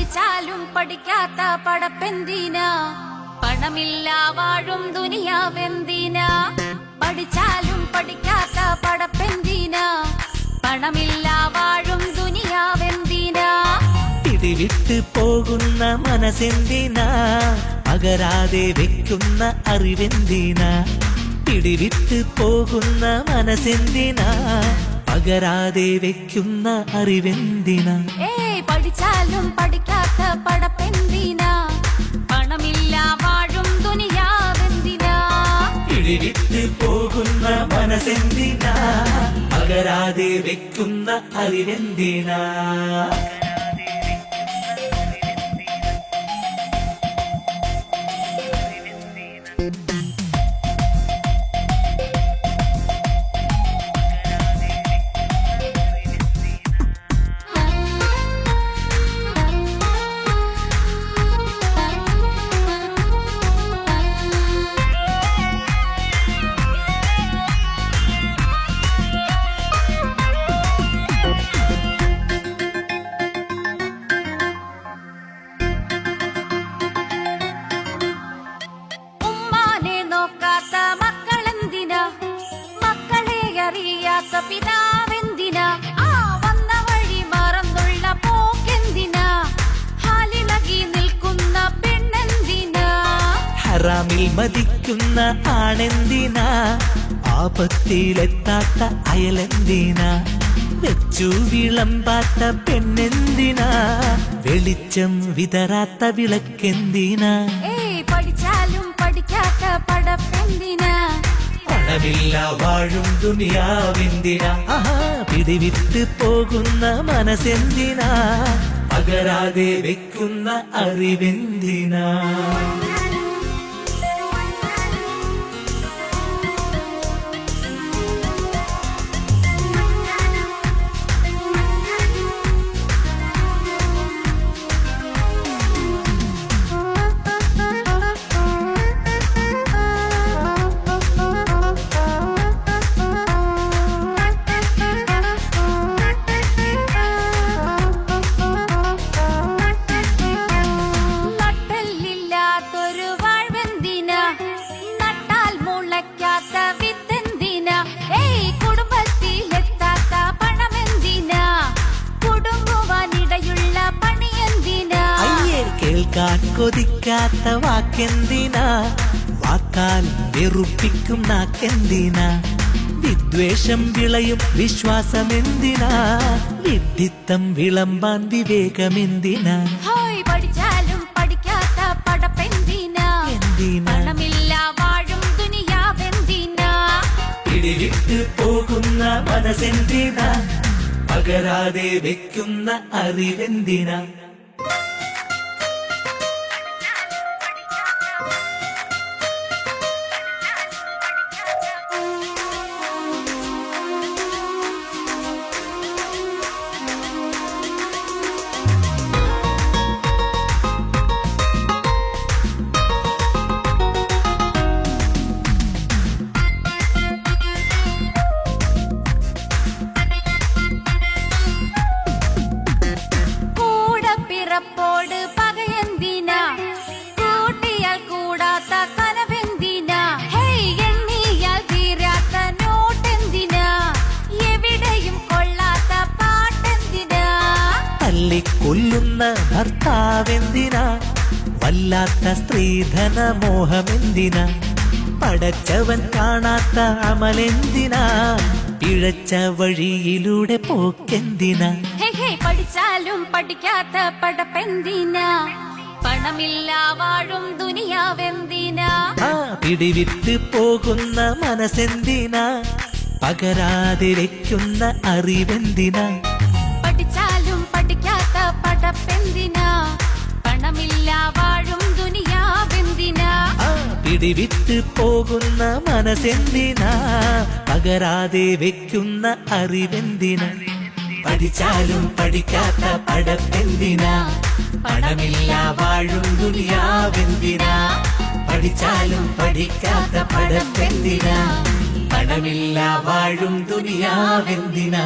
പഠിച്ചാലും പഠിക്കാത്ത പടപ്പെന്തിനാ? പണമില്ല വാഴും ദുനിയാവെന്തിനാ പഠിച്ചാലും പഠിക്കാത്ത പടപ്പെന്തിനാ? പണമില്ല വാഴും ദുനിയാവെന്തിനാ പിടിവിട്ട് പോകുന്ന മനസ്സെന്തിനാ പകരാതെ വെക്കുന്ന അറിവെന്തിനാ? പിടിവിട്ട് പോകുന്ന മനസ്സെന്തിനാ പകരാതെ വെക്കുന്ന അറിവെന്തിനാ? പഠിച്ചാലും പഠിക്കാത്ത പടപ്പെന്തിനാ? പണമില്ല വാഴും ദുനിയാവെന്തിനാ? പിടിവിട്ട് പോകുന്ന മനസ്സെന്തിനാ? പകരാതെ വെക്കുന്ന അറിവെന്തിനാ? ഉമ്മാനെ ഹറാമിൽ മതിക്കുന്ന ആണെന്തിനാ? ആപത്തിലെത്താത്ത അയലെന്തിനാ? വെച്ചു വിളമ്പാത്ത പെണ്ണെന്തിനാ? വെളിച്ചം വിതരാത്ത വിളക്കെന്തിനാ? പഠിച്ചാലും പഠിക്കാത്ത പടപ്പെന്തിനാ? പണമില്ല വാഴും ദുനിയാവെന്തിനാ? പിടിവിട്ട് പോകുന്ന മനസ്സെന്തിനാ? പകരാതെ വെക്കുന്ന അറിവെന്തിനാ? കേൾക്കാൻ കൊതിക്കാത്ത വാക്കെന്തിനാ? വാക്കാൽ വെറുപ്പിക്കും നാക്കെന്തിനാ? വിദ്വേഷം വിളയും വിശ്വാസമെന്തിനാ? വിഡിത്തം വിളമ്പാൻ വിവേകമെന്തിനാ? പഠിച്ചാലും പഠിക്കാത്ത പടപ്പെന്തിനാ? എന്തിനാ? പണമില്ല വാഴും ദുനിയാവെന്തിനാ? പിടിവിട്ട് പോകുന്ന മനസ്സെന്തിനാ? പകരാതെ വെക്കുന്ന അറിവെന്തിനാ? തല്ലിക്കൊല്ലുന്ന ഭർത്താവെന്തിനാ? വല്ലാത്ത സ്ത്രീധന മോഹമെന്തിനാ? പടച്ചവൻ കാണാത്ത അമലെന്തിനാ? പിഴച്ച വഴിയിലൂടെ പോക്കെന്തിനാ? പഠിച്ചാലും പഠിക്കാത്ത പടപ്പെന്തിനാ? പണമില്ല വാഴും ദുനിയാവെന്തിനാ? പിടിവിട്ട് പോകുന്ന മനസ്സെന്തിനാ? പകരാതിരയ്ക്കുന്ന അറിവെന്തിനാ? ആ വിട്ടു പോകുന്ന മനസ്സെന്തിനാ? പകരാതെ വെക്കുന്ന അറിവെന്തിനാ? പഠിച്ചാലും പഠിക്കാത്ത പടപ്പെന്തിനാ പണമില്ല വാഴും ദുനിയാവെന്തിനാ? പഠിച്ചാലും പഠിക്കാത്ത പടപ്പെന്തിനാ പണമില്ല വാഴും ദുനിയാവെന്തിനാ?